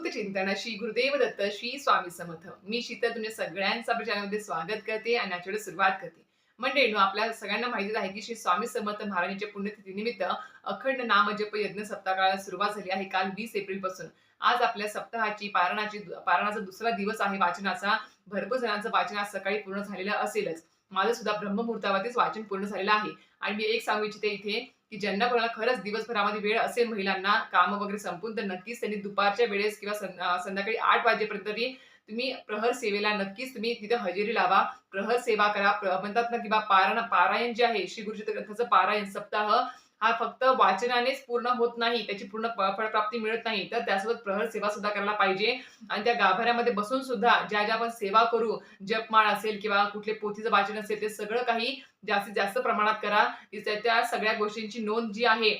अवधूत चिंतन श्री गुरुदेव दत्त श्री स्वामी समर्थ. मी शीतल तुमच्या सगळ्यांचं आपल्या चॅनलमध्ये स्वागत करते आणि आजच्या सुरुवात करते. म्हणजे आपल्या सगळ्यांना माहितीच आहे की श्री स्वामी समर्थ महाराजांच्या पुण्यतिथीनिमित्त अखंड नामजप यज्ञ सप्ताहाला सुरुवात झाली आहे काल वीस एप्रिलपासून आज आपल्या सप्ताहाची पारणाची पारणाचा दुसरा दिवस आहे. वाचनाचा भरपूर जणांचं वाचन आज सकाळी पूर्ण झालेलं असेलच. माझं सुद्धा ब्रह्ममुहूर्तावरतीच वाचन पूर्ण झालेलं आहे. आणि मी एक सांगू इच्छिते इथे की ज्यांना कोणाला खरंच दिवसभरामध्ये वेळ असेल महिलांना काम वगैरे संपून तर नक्कीच त्यांनी दुपारच्या वेळेस किंवा संध्याकाळी आठ वाजेपर्यंत तरी तुम्ही प्रहर सेवेला नक्कीच तुम्ही तिथे हजेरी लावा. प्रहर सेवा करा. प्र- म्हणतात ना किंवा पारायण पारायण जे आहे श्री गुरुजी ग्रंथाचं पारायण सप्ताह हा फक्त वाचनानेच पूर्ण होत नाही त्याची पूर्ण फळप्राप्ती मिळत नाही तर त्यासोबत प्रहर सेवा सुद्धा करायला पाहिजे. आणि त्या गाभाऱ्यामध्ये बसून सुद्धा ज्या ज्या आपण सेवा करू जपमाळ असेल किंवा कुठले पोथीचं वाचन असेल ते सगळं काही जास्तीत जास्त प्रमाणात करा. त्या सगळ्या गोष्टींची नोंद जी आहे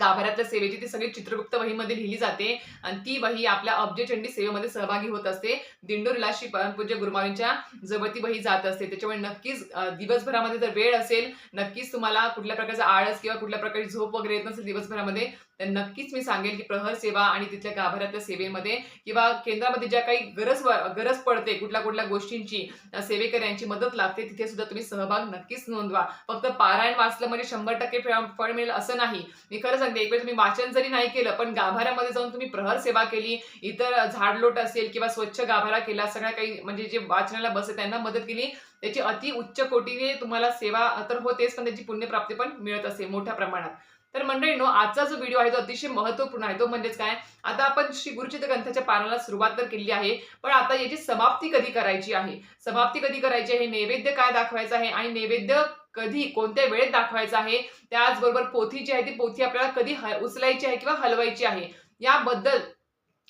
गाभाऱ्यातल्या सेवेची ती सगळी चित्रगुप्त वहीमध्ये लिहिली जाते. आणि ती वही आपल्या अब्जचंडी सेवेमध्ये सहभागी होत असते. दिंडोरीला श्री परमपूज्य गुरुमावींच्या जवळ ती वही जात असते. त्याच्यामुळे नक्कीच दिवसभरामध्ये जर वेळ असेल नक्कीच तुम्हाला कुठल्या प्रकारचा आळस किंवा कुठल्या प्रकारची झोप वगैरे येत नसेल दिवसभरामध्ये तर नक्कीच मी सांगेल की प्रहर सेवा आणि तिथल्या गाभाऱ्यातल्या सेवेमध्ये किंवा केंद्रामध्ये ज्या काही गरज व- गरज पडते कुठल्या कुठल्या गोष्टींची सेवेकऱ्यांची मदत लागते तिथे सुद्धा तुम्ही सहभाग नक्कीच नोंदवा. फक्त पारायण वाचलं म्हणजे शंभर टक्के फळ मिळेल असं नाही. मी खरं सांगते एक वेळ तुम्ही वाचन जरी नाही केलं पण गाभाऱ्यामध्ये जाऊन तुम्ही प्रहर सेवा केली इतर झाडलोट असेल किंवा स्वच्छ गाभारा केला सगळ्या काही म्हणजे जे वाचनाला बसत त्यांना मदत केली त्याची अति उच्च कोटीने तुम्हाला सेवा तर होतेच पण त्याची पुण्यप्राप्ती पण मिळत असते मोठ्या प्रमाणात. तर मंडळीनो आजचा जो व्हिडिओ आहे तो अतिशय महत्त्वपूर्ण आहे. तो म्हणजेच काय? आता आपण श्री गुरुचित ग्रंथाच्या पानाला सुरुवात तर केली आहे पण आता याची समाप्ती कधी करायची आहे? समाप्ती कधी करायची आहे? नैवेद्य काय दाखवायचं आहे? आणि नैवेद्य कधी कोणत्या वेळेत दाखवायचं आहे? त्याचबरोबर पोथी जी आहे ती पोथी आपल्याला कधी ह- उचलायची आहे किंवा हलवायची आहे? याबद्दल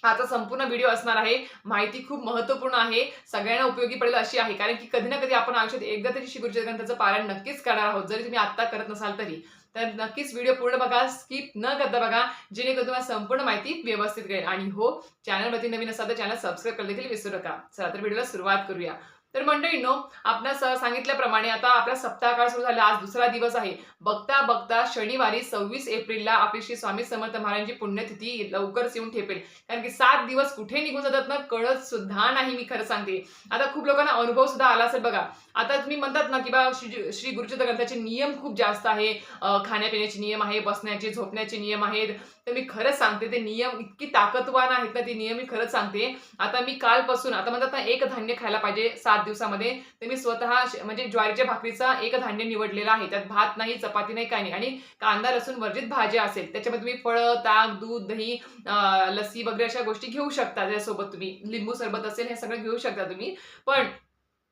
आता संपूर्ण व्हिडिओ असणार आहे. माहिती खूप महत्त्वपूर्ण आहे. सगळ्यांना उपयोगी पडेल अशी आहे. कारण की कधी ना कधी आपण आयुष्यात एकदा तरी श्री ग्रंथाचं पालन नक्कीच करणार आहोत. जरी तुम्ही आत्ता करत नसाल तरी. तर नक्कीच व्हिडिओ पूर्ण बघा स्किप न करता बघा. जेणेकरून तुम्हाला संपूर्ण माहिती व्यवस्थित कळेल. आणि हो चॅनलवरती नवीन असाल तर चॅनल सबस्क्राईब करायला देखील विसरू नका. चला तर व्हिडिओला सुरुवात करूया. तर मंडळींनो आपणास सांगितल्याप्रमाणे आता आपला सप्ताह काळ सुरू झाला. आज दुसरा दिवस आहे. बघता बघता शनिवारी सव्वीस एप्रिलला आपली श्री स्वामी समर्थ महाराजांची पुण्यतिथी लवकरच येऊन ठेपेल. कारण की सात दिवस कुठे निघून जातात ना कळत सुद्धा नाही मी खरं सांगते. आता खूप लोकांना अनुभव सुद्धा आला असेल बघा. आता तुम्ही म्हणतात ना की बा श्री श्री गुरुचित ग्रंथाचे नियम खूप जास्त आहे. खाण्यापिण्याचे नियम आहे बसण्याचे झोपण्याचे नियम आहेत. तर मी खरंच सांगते ते नियम इतकी ताकदवान आहेत ना ते नियम मी खरंच सांगते. आता मी कालपासून आता म्हणतात ना एक धान्य खायला पाहिजे सात दिवसामध्ये तर मी स्वतः म्हणजे ज्वारीच्या भाकरीचा एक धान्य निवडलेला आहे. त्यात भात नाही चपाती नाही काही नाही. आणि कांदा लसूण वर्जित भाज्या असेल त्याच्यामध्ये तुम्ही फळं ताक दूध दही लसी लस्सी वगैरे अशा गोष्टी घेऊ शकता त्याच्यासोबत तुम्ही. लिंबू सरबत असेल हे सगळं घेऊ शकता तुम्ही. पण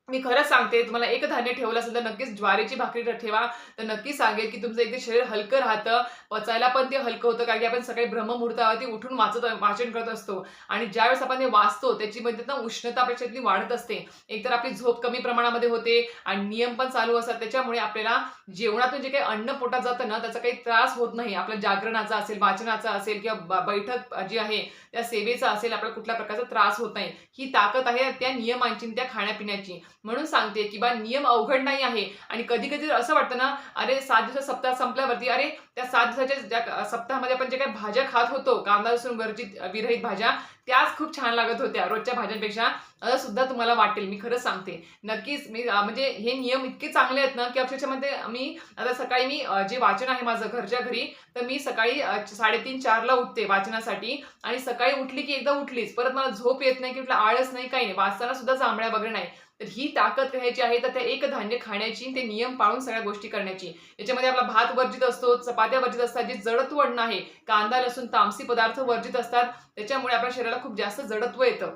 मी खरंच सांगते तुम्हाला एक धान्य ठेवलं असेल तर नक्कीच ज्वारीची भाकरी ठेवा. तर नक्कीच सांगेल की तुमचं एकदा शरीर हलकं राहतं पचायला पण ते हलकं होतं कारण की आपण सकाळी ब्रह्ममुहूर्तावरती उठून वाचत वाचन करत असतो. आणि ज्यावेळेस आपण ते वाचतो त्याची म्हणजे ना उष्णता आपल्या वाढत असते. एकतर आपली झोप कमी प्रमाणामध्ये होते आणि नियम पण चालू असतात. त्याच्यामुळे आपल्याला जेवणातून जे काही अन्न पोटात जातं ना त्याचा काही त्रास होत नाही. आपल्या जागरणाचा असेल वाचनाचा असेल किंवा ब- बैठक जी आहे त्या सेवेचा असेल आपल्याला कुठल्या प्रकारचा त्रास होत नाही. ही ताकद आहे त्या नियमांची त्या खाण्यापिण्याची. म्हणून सांगते की बा नियम अवघड नाही आहे. आणि कधी कधी असं वाटतं ना अरे सात दिवसाचा सप्ताह संपल्यावरती अरे त्या सात दिवसाच्या ज्या सप्ताहामध्ये आपण जे काही भाज्या खात होतो कांदा लसूण वर्जित विरहित भाज्या त्याच खूप छान लागत होत्या रोजच्या भाज्यांपेक्षा. असं सुद्धा तुम्हाला वाटेल मी खरंच सांगते. नक्कीच मी म्हणजे हे नियम इतके चांगले आहेत ना की अक्षरशःमध्ये मी आता सकाळी मी जे वाचन आहे माझं घरच्या घरी तर मी सकाळी साडेतीन चारला उठते वाचनासाठी. आणि सकाळी उठली की एकदा उठलीच परत मला झोप येत नाही की कुठला आळस नाही काही नाही. वाचताना सुद्धा जांभळ्या वगैरे नाही. तर ही ताकद घ्यायची आहे तर त्या एक धान्य खाण्याची ते नियम पाळून सगळ्या गोष्टी करण्याची. याच्यामध्ये आपला भात वर्जित असतो चपात्या वर्जित असतात जे जडत्व अन्न आहे कांदा लसूण तामसी पदार्थ वर्जित असतात त्याच्यामुळे आपल्या शरीराला खूप जास्त जडत्व येतं.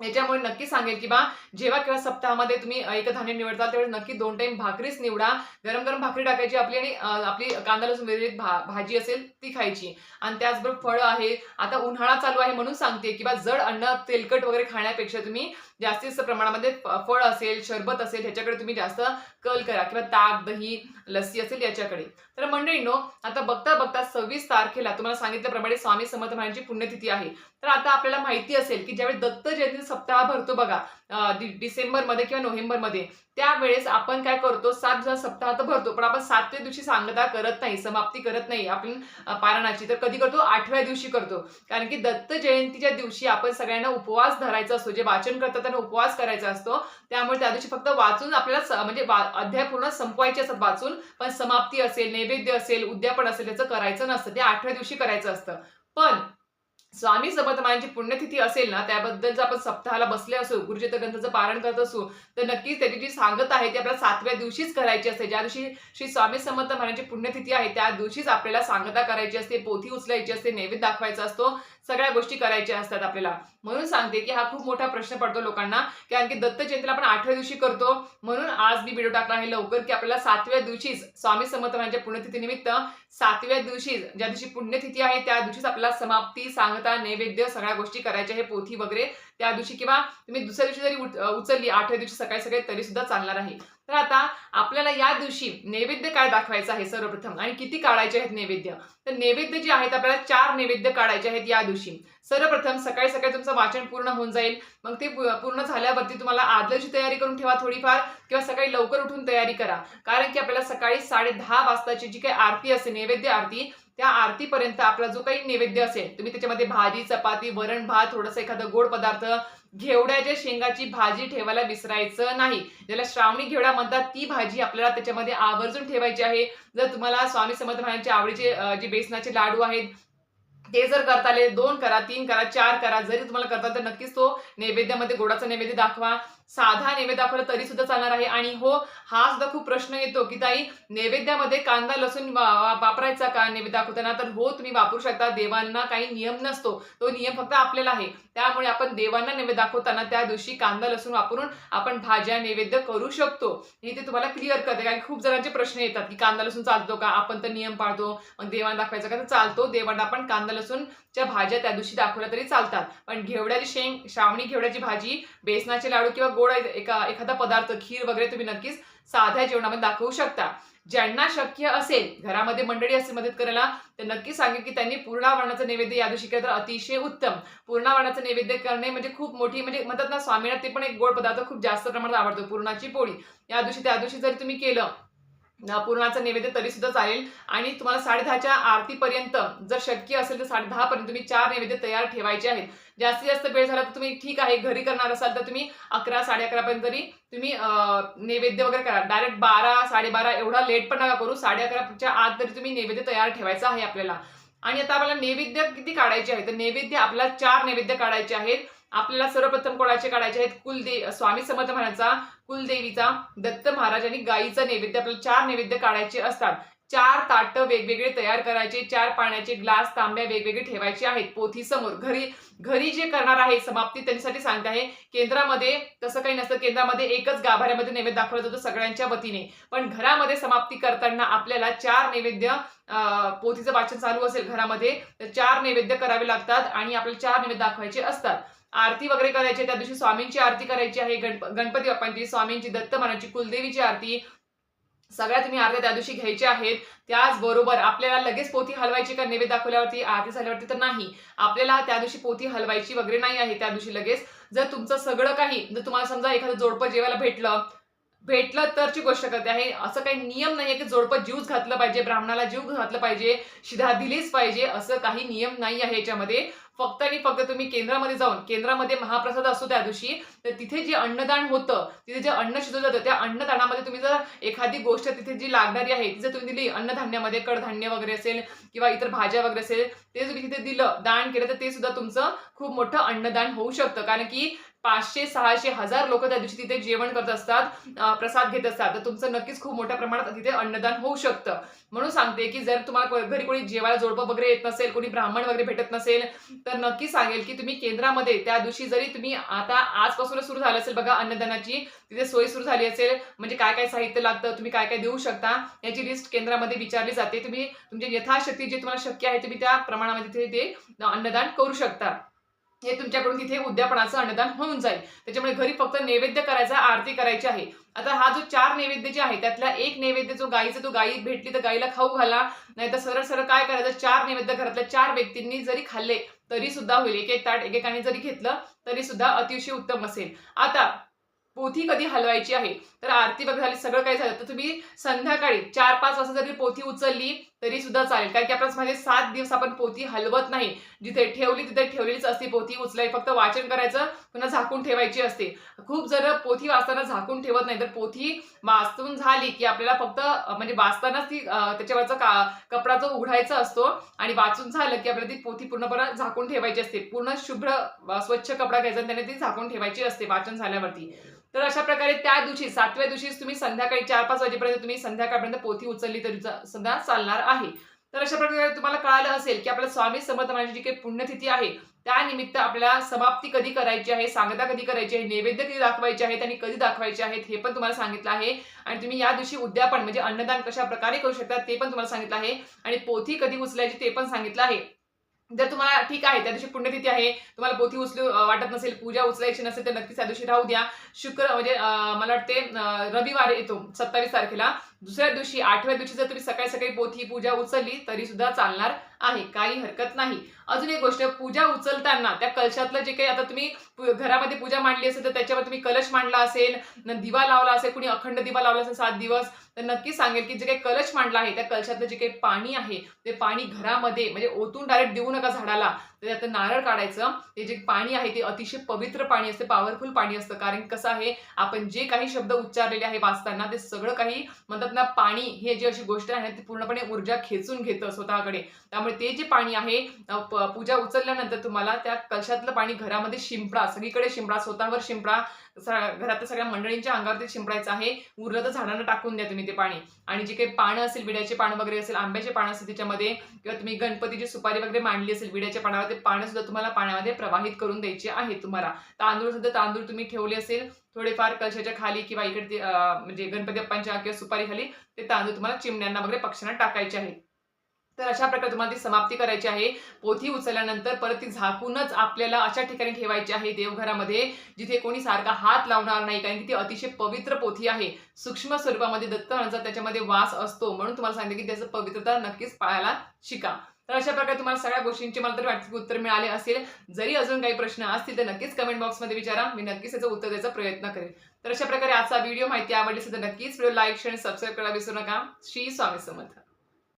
याच्यामुळे नक्की सांगेल की बा जेव्हा किंवा सप्ताहामध्ये तुम्ही एक धान्य निवडताल त्यावेळेस नक्की दोन टाइम भाकरीच निवडा. गरम गरम भाकरी टाकायची आपली आणि आपली कांदा लसूण विरहित भा भाजी असेल ती खायची. आणि त्याचबरोबर फळं आहे. आता उन्हाळा चालू आहे म्हणून सांगते की बा जड अन्न तेलकट वगैरे खाण्यापेक्षा तुम्ही जास्तीत जास्त प्रमाणामध्ये फळ असेल शरबत असेल ह्याच्याकडे तुम्ही जास्त कल करा. किंवा ताक दही लस्सी असेल याच्याकडे. तर मंडळींनो आता बघता बघता सव्वीस तारखेला तुम्हाला सांगितल्याप्रमाणे स्वामी समर्थ महाराजांची पुण्यतिथी आहे. तर आता आपल्याला माहिती असेल की ज्यावेळी दत्त जयंती सप्ताह भरतो बघा डिसेंबरमध्ये किंवा नोव्हेंबरमध्ये त्यावेळेस आपण काय करतो सात दिवस सप्ताह तर भरतो पण आपण सातव्या दिवशी सांगता करत नाही समाप्ती करत नाही आपण पारणाची तर कधी करतो आठव्या दिवशी करतो. कारण की दत्त जयंतीच्या दिवशी आपण सगळ्यांना उपवास धरायचा असतो जे वाचन करतात त्यांना उपवास करायचा असतो. त्यामुळे त्या दिवशी फक्त वाचून आपल्याला म्हणजे अध्याय पूर्ण संपवायचे असतात वाचून पण समाप्ती असेल नैवेद्य असेल उद्यापन असेल त्याचं करायचं नसतं ते आठव्या दिवशी करायचं असतं. पण स्वामी समर्थ पुण्यतिथी असेल ना त्याबद्दल जर आपण सप्ताहाला बसले असू गुरुचरित्र ग्रंथाचं पारण करत असू तर नक्कीच त्याची जी सांगत आहे ती आपल्याला सातव्या दिवशीच करायची असते. ज्या दिवशी श्री स्वामी समर्थ महाराजांची पुण्यतिथी आहे त्या दिवशीच आपल्याला सांगता करायची असते पोथी उचलायची असते नैवेद्य दाखवायचा असतो सगळ्या गोष्टी करायच्या असतात आपल्याला. म्हणून सांगते की हा खूप मोठा प्रश्न पडतो लोकांना कारण की दत्त जयंतीला आपण आठव्या दिवशी करतो. म्हणून आज मी व्हिडिओ टाकला आहे लवकर की आपल्याला सातव्या दिवशीच स्वामी समर्थ महाराजांच्या पुण्यतिथी निमित्त सातव्या दिवशीच ज्या दिवशी पुण्यतिथी आहे त्या दिवशीच आपल्याला समाप्ती सांग सांगता नैवेद्य सगळ्या गोष्टी करायच्या हे पोथी वगैरे त्या दिवशी किंवा तुम्ही दुसऱ्या दिवशी जरी उचलली आठव्या दिवशी सकाळी सकाळी तरी सुद्धा चालणार आहे. तर आता आपल्याला या दिवशी नैवेद्य काय दाखवायचं आहे सर्वप्रथम आणि किती काढायचे आहेत नैवेद्य? तर नैवेद्य जे आहेत आपल्याला चार नैवेद्य काढायचे आहेत या दिवशी. सर्वप्रथम सकाळी सकाळी तुमचं वाचन पूर्ण होऊन जाईल. मग ते पूर्ण झाल्यावरती तुम्हाला आदल्याची तयारी करून ठेवा थोडीफार किंवा सकाळी लवकर उठून तयारी करा. कारण की आपल्याला सकाळी साडे दहा वाजताची जी काही आरती असते नैवेद्य आरती त्या आरतीपर्यंत आपला जो काही नैवेद्य असेल तुम्ही त्याच्यामध्ये भाजी चपाती वरण भात थोडंसं एखादं गोड पदार्थ घेवड्याच्या शेंगाची भाजी ठेवायला विसरायचं नाही. ज्याला श्रावणी घेवडा म्हणतात ती भाजी आपल्याला त्याच्यामध्ये आवर्जून ठेवायची आहे. जर तुम्हाला स्वामी समर्थ महाराजांचे आवडीचे जे बेसनाचे लाडू आहेत ते जर करता आले दोन करा तीन करा चार करा जरी तुम्हाला करता तर नक्कीच तो नैवेद्यामध्ये गोडाचा नैवेद्य दाखवा. साधा नैवेद्य दाखवला तरी सुद्धा चालणार आहे. आणि हो हा सुद्धा खूप प्रश्न येतो की ताई नैवेद्यामध्ये कांदा लसूण वापरायचा का नैवेद्य दाखवताना? तर हो तुम्ही वापरू शकता. देवांना काही नियम नसतो. तो नियम फक्त आपल्याला आहे. त्यामुळे आपण देवांना नैवेद्य दाखवताना त्या दिवशी कांदा लसूण वापरून आपण भाज्या नैवेद्य करू शकतो. हे ते तुम्हाला क्लिअर करते. कारण खूप जणांचे प्रश्न येतात की कांदा लसूण चालतो का? आपण तर नियम पाळतो. मग देवांना दाखवायचा का? तर चालतो. देवांना आपण कांदा च्या भाज्या त्या दिवशी दाखवल्या तरी चालतात. पण घेवड्याची शेंग श्रावणी घेवड्याची भाजी बेसनाचे लाडू किंवा गोड एका एखादा पदार्थ खीर वगैरे तुम्ही नक्कीच साध्या जेवणामध्ये दाखवू शकता. ज्यांना शक्य असेल घरामध्ये मंडळी असेल मदत करायला तर नक्की सांगेल की त्यांनी पूर्णावरणाचं नैवेद्य या दिवशी केलं तर अतिशय उत्तम. पूर्णावरणाचं नैवेद्य करणे म्हणजे खूप मोठी म्हणजे म्हणतात ना स्वामीना ते पण एक गोड पदार्थ खूप जास्त प्रमाणात आवडतो पूर्णाची पोळी. या दिवशी त्या दिवशी जरी तुम्ही केलं पूर्णाचं नैवेद्य तरी सुद्धा चालेल. आणि तुम्हाला साडे दहाच्या आरतीपर्यंत जर शक्य असेल तर साडे पर्यंत तुम्ही चार नैवेद्य तयार ठेवायचे आहेत. जास्तीत जास्त वेळ झाला तर तुम्ही ठीक आहे घरी करणार असाल तर तुम्ही अकरा साडे अकरा पर्यंत तरी तुम्ही नैवेद्य वगैरे करा. डायरेक्ट बारा साडेबारा एवढा लेट पण नका करू. साडे अकराच्या आत तरी तुम्ही नैवेद्य तयार ठेवायचा आहे आपल्याला. आणि आता आपल्याला नैवेद्य किती काढायचे आहे? तर नैवेद्य आपल्याला चार नैवेद्य काढायचे आहेत. आपल्याला सर्वप्रथम कोणाचे काढायचे आहेत? कुलदेव स्वामी समर्थ महाराजांचा कुलदेवीचा दत्त महाराज आणि गायीचा नैवेद्य. आपल्याला चार नैवेद्य काढायचे असतात. चार ताटं वेगवेगळे तयार करायचे चार पाण्याचे ग्लास तांब्या वेगवेगळे ठेवायचे आहेत. पोथी समोर. घरी घरी जे करणार आहे समाप्ती त्यांच्यासाठी सांगते आहे. केंद्रामध्ये तसं काही नसतं केंद्रामध्ये एकच गाभाऱ्यामध्ये नैवेद्य दाखवला जातो सगळ्यांच्या वतीने. पण घरामध्ये समाप्ती करताना आपल्याला चार नैवेद्य पोथीचं वाचन चालू असेल घरामध्ये तर चार नैवेद्य करावे लागतात आणि आपल्याला चार नैवेद्य दाखवायचे असतात. आरती वगैरे करायची त्या दिवशी स्वामींची आरती करायची आहे गणप गणपती बाप्पांची स्वामींची दत्त मनाची कुलदेवीची आरती. सगळ्या तुम्ही आरत्या त्या दिवशी घ्यायच्या आहेत. त्याचबरोबर आपल्याला लगेच पोथी हलवायची का नैवेद्य दाखवल्यावरती? आरती झाल्यावरती तर नाही. आपल्याला त्या दिवशी पोथी हलवायची वगैरे नाही आहे त्या दिवशी लगेच. जर तुमचं सगळं काही जर तुम्हाला समजा एखादं जोडपं जेवायला भेटलं भेटलं तरची गोष्ट करते आहे. असं काही नियम नाहीये की जोडपं जीवच घातलं पाहिजे ब्राह्मणाला जीव घातलं पाहिजे शिधा दिलीच पाहिजे असं काही नियम नाही आहे याच्यामध्ये. फक्त आणि फक्त तुम्ही केंद्रामध्ये जाऊन केंद्रामध्ये महाप्रसाद असतो त्या दिवशी तर तिथे जे अन्नदान होतं तिथे जे अन्न शिजवलं जातं त्या अन्नदानामध्ये तुम्ही जर एखादी गोष्ट तिथे जी लागणारी आहे ती जर तुम्ही दिली अन्नधान्यामध्ये कडधान्य वगैरे असेल किंवा इतर भाज्या वगैरे असेल ते जर तिथे दिलं दान केलं तर ते सुद्धा तुमचं खूप मोठं अन्नदान होऊ शकतं. कारण की पाचशे सहाशे हजार लोक त्या दिवशी तिथे जेवण करत असतात प्रसाद घेत असतात. तर तुमचं नक्कीच खूप मोठ्या प्रमाणात तिथे अन्नदान होऊ शकतं. म्हणून सांगते की जर तुम्हाला घरी कोणी जेवायला जोडपं वगैरे येत नसेल कोणी ब्राह्मण वगैरे भेटत नसेल तर नक्की सांगेल की तुम्ही केंद्रामध्ये त्या दिवशी जरी तुम्ही आता आजपासूनच सुरू झालं असेल बघा अन्नदानाची तिथे सोय सुरू झाली असेल म्हणजे काय काय साहित्य लागतं तुम्ही काय काय देऊ शकता याची लिस्ट केंद्रामध्ये विचारली जाते. तुम्ही तुमची यथाशक्ती जे तुम्हाला शक्य आहे तुम्ही त्या प्रमाणामध्ये तिथे ते अन्नदान करू शकता. हे तुमच्याकडून तिथे उद्यापनाचं अन्नदान होऊन जाईल. त्याच्यामुळे घरी फक्त नैवेद्य करायचा आरती करायची आहे. आता हा जो चार नैवेद्य जे आहे त्यातला एक नैवेद्य जो गाईचा तो गाई भेटली तर गाईला खाऊ घाला. नाही तर सरळ सरळ काय करायचं? चार नैवेद्य घरातल्या चार व्यक्तींनी जरी खाल्ले तरी सुद्धा होईल. एक एक ताट एकेकाने जरी घेतलं तरी सुद्धा अतिशय उत्तम असेल. आता पोथी कधी हलवायची आहे? तर आरती वगैरे झाली सगळं काही झालं. तर तुम्ही संध्याकाळी चार पाच वाजता जरी पोथी उचलली तरी सुद्धा चालेल. कारण की आपण माझे सात दिवस आपण पोथी हलवत नाही. जिथे ठेवली तिथे ठेवलेलीच असते पोथी उचलाय फक्त वाचन करायचं पुन्हा झाकून ठेवायची असते. खूप जर पोथी वाचताना झाकून ठेवत नाही. तर पोथी वाचून झाली की आपल्याला फक्त म्हणजे वाचतानाच ती त्याच्यावरचा का कपडा जो उघडायचा असतो आणि वाचून झालं की आपल्याला ती पोथी पूर्णपणे झाकून ठेवायची असते. पूर्ण शुभ्र स्वच्छ कपडा घ्यायचा आणि त्याने ती झाकून ठेवायची असते वाचन झाल्यावरती. तर अशा प्रकारे त्या दिवशी सातव्या दिवशी तुम्ही संध्याकाळी चार पाच वाजेपर्यंत तुम्ही संध्याकाळपर्यंत पोथी उचलली तरी चा- सुद्धा चालणार आहे. तर अशा प्रकारे तुम्हाला कळालं असेल की आपल्या स्वामी समर्थ महाराजांची जी काही पुण्यतिथी आहे त्यानिमित्त आपल्याला समाप्ती कधी करायची आहे सांगता कधी करायची आहे नैवेद्य कधी दाखवायचे आहेत आणि कधी दाखवायचे आहेत हे पण तुम्हाला सांगितलं आहे. आणि तुम्ही या दिवशी उद्यापन म्हणजे अन्नदान कशा प्रकारे करू शकता ते पण तुम्हाला सांगितलं आहे. आणि पोथी कधी उचलायची ते पण सांगितलं आहे. जर तुम्हाला ठीक आहे त्या दिवशी पुण्यतिथी आहे तुम्हाला पोथी उचलू वाटत नसेल पूजा उचलायची नसेल तर नक्कीच त्या दिवशी राहू द्या. शुक्र म्हणजे मला वाटते रविवार येतो सत्तावीस तारखेला. दुसऱ्या दिवशी आठव्या दिवशी जर तुम्ही सकाळी सकाळी पोथी पूजा उचलली तरी सुद्धा चालणार आहे. काही हरकत नाही. अजून एक गोष्ट पूजा उचलताना त्या कलशातलं जे काही आता तुम्ही घरामध्ये पूजा मांडली असेल तर त्याच्यावर तुम्ही कलश मांडला असेल दिवा लावला असेल कुणी अखंड दिवा लावला असेल सात दिवस तर नक्की सांगेल की जे काही कलश मांडला आहे त्या कलशातलं जे काही पाणी आहे ते पाणी घरामध्ये म्हणजे ओतून डायरेक्ट देऊ नका झाडाला. तर त्यातलं नारळ काढायचं. ते जे पाणी आहे ते अतिशय पवित्र पाणी असते पॉवरफुल पाणी असतं. कारण कसं आहे आपण जे काही शब्द उच्चारलेले आहे वाचताना ते सगळं काही म्हणतात ना पाणी हे जी अशी गोष्ट आहे ती पूर्णपणे ऊर्जा खेचून घेतं स्वतःकडे. त्यामुळे ते जे पाणी आहे पूजा उचलल्यानंतर तुम्हाला त्या कलशातलं पाणी घरामध्ये शिंपडा सगळीकडे शिंपडा स्वतःवर शिंपडा घरातल्या सगळ्या मंडळींच्या अंगावर ते शिंपडायचं आहे. उरलं तर झाडांना टाकून द्या तुम्ही ते पाणी. आणि जे काही पानं असेल विड्याचे पानं वगैरे असेल आंब्याचे पानं असेल त्याच्यामध्ये किंवा तुम्ही गणपतीची सुपारी वगैरे मांडली असेल विड्याच्या पानावर ते पानं सुद्धा तुम्हाला पाण्यामध्ये प्रवाहित करून द्यायचे आहे तुम्हाला. तांदूळ सुद्धा तांदूळ तुम्ही ठेवले असेल थोडेफार कलशाच्या खाली किंवा इकडे ते, म्हणजे गणपती बाप्पांच्या किंवा सुपारी खाली ते तांदूळ तुम्हाला चिमण्यांना वगैरे पक्ष्यांना टाकायचे आहेत. तर अशा प्रकारे तुम्हाला ती समाप्ती करायची आहे. पोथी उचलल्यानंतर परत ती झाकूनच आपल्याला अशा ठिकाणी ठेवायची आहे देवघरामध्ये जिथे कोणी सारखा हात लावणार नाही कारण की ती अतिशय पवित्र पोथी आहे. सूक्ष्म स्वरूपामध्ये दत्तांचा त्याच्यामध्ये वास असतो म्हणून तुम्हाला सांगितलं की त्याचं पवित्रता नक्कीच पाळायला शिका. तर अशा प्रकारे तुम्हाला सगळ्या गोष्टींची मला तरी वाटतं उत्तर मिळाले असेल. जरी अजून काही प्रश्न असतील तर नक्कीच कमेंट बॉक्समध्ये विचारा. मी नक्कीच त्याचं उत्तर द्यायचा प्रयत्न करेन. तर अशा प्रकारे आजचा व्हिडिओ माहिती आवडली असेल तर नक्कीच व्हिडिओ लाईक शेअर सबस्क्राईब करायला विसरू नका. श्री स्वामी समर्थ.